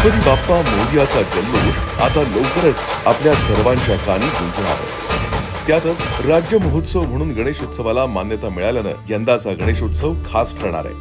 गणपती बाप्पा मोदियाचा जल्लोष आता लवकरच आपल्या सर्वांच्या कानी गुंजणार त्यातच राज्य महोत्सव म्हणून गणेशोत्सवाला मान्यता मिळाल्यानं यंदाचा गणेशोत्सव खास ठरणार आहे.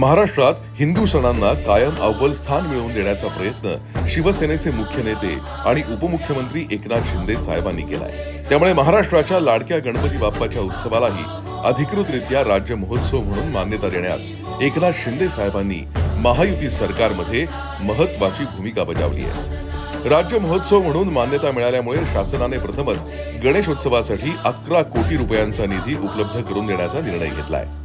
महाराष्ट्रात हिंदू सणांना कायम अव्वल स्थान मिळवून देण्याचा प्रयत्न शिवसेनेचे मुख्य नेते आणि उपमुख्यमंत्री एकनाथ शिंदे साहेबांनी केलाय. त्यामुळे महाराष्ट्राच्या लाडक्या गणपती बाप्पाच्या उत्सवालाही अधिकृतरित्या राज्य महोत्सव म्हणून मान्यता देण्यात एकनाथ शिंदे साहेबांनी महायुती सरकारमध्ये महत्वाची भूमिका बजावली आहे. राज्य महोत्सव म्हणून मान्यता मिळाल्यामुळे शासनाने प्रथमच गणेशोत्सवासाठी अकरा कोटी रुपयांचा निधी उपलब्ध करून देण्याचा निर्णय घेतला आहे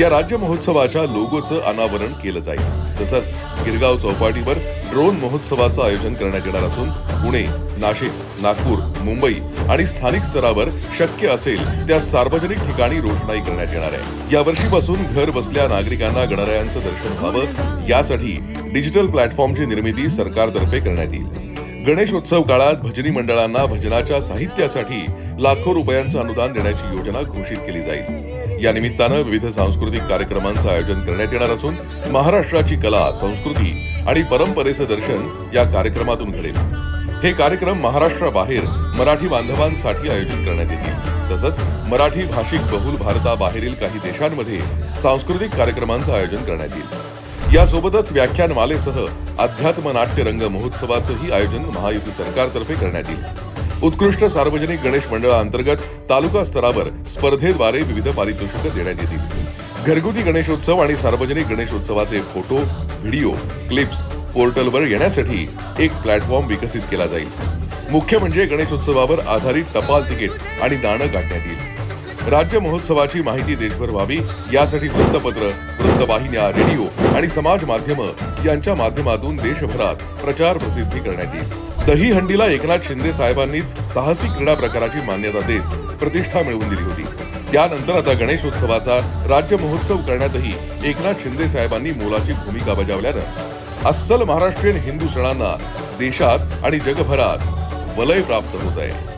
या राज्य महोत्सवाच्या लोगोचं अनावरण केलं जाईल. तसंच गिरगाव चौपाटीवर ड्रोन महोत्सवाचं आयोजन करण्यात येणार असून पुणे नाशिक नागपूर मुंबई आणि स्थानिक स्तरावर शक्य असेल त्या सार्वजनिक ठिकाणी रोषणाई करण्यात येणार आहे. या वर्षीपासून घर बसल्या नागरिकांना गणरायांचं दर्शन व्हावं यासाठी डिजिटल प्लॅटफॉर्मची निर्मिती सरकारतर्फे करण्यात येईल. गणेशोत्सव काळात भजनी मंडळांना भजनाच्या साहित्यासाठी लाखो रुपयांचं अनुदान देण्याची योजना घोषित केली जाईल. या निमित्तानं विविध सांस्कृतिक कार्यक्रमांचं आयोजन करण्यात येणार असून महाराष्ट्राची कला संस्कृती आणि परंपरेचं दर्शन या कार्यक्रमातून घडेल. हे कार्यक्रम महाराष्ट्राबाहेर मराठी बांधवांसाठी आयोजित करण्यात येतील. तसंच मराठी भाषिक बहुल भारताबाहेरील काही देशांमध्ये सांस्कृतिक कार्यक्रमांचं आयोजन करण्यात येईल. यासोबतच व्याख्यानमालेसह अध्यात्म नाट्य रंग महोत्सवाचंही आयोजन महायुती सरकारतर्फे करण्यात येईल. उत्कृष्ट सार्वजनिक गणेश मंडळाअंतर्गत तालुका स्तरावर स्पर्धेद्वारे विविध पारितोषिकं देण्यात येतील. घरगुती गणेशोत्सव आणि सार्वजनिक गणेशोत्सवाचे फोटो व्हिडिओ क्लिप्स पोर्टलवर येण्यासाठी एक प्लॅटफॉर्म विकसित केला जाईल. मुख्य म्हणजे गणेशोत्सवावर आधारित टपाल तिकीट आणि दाणं काढण्यात येईल. राज्य महोत्सवाची माहिती देशभर व्हावी यासाठी वृत्तपत्र वृत्तवाहिन्या रेडिओ आणि समाज माध्यमं यांच्या माध्यमातून देशभरात प्रचार प्रसिद्धी करण्यात येईल. दहीहंडीला एकनाथ शिंदे साहेबांनीच साहसी क्रीडा प्रकाराची मान्यता देत प्रतिष्ठा मिळवून दिली होती. त्यानंतर आता गणेशोत्सवाचा राज्य महोत्सव करण्यातही एकनाथ शिंदे साहेबांनी मोलाची भूमिका बजावल्यानं अस्सल महाराष्ट्रीयन हिंदू सणांना देशात आणि जगभरात वलय प्राप्त होत आहे.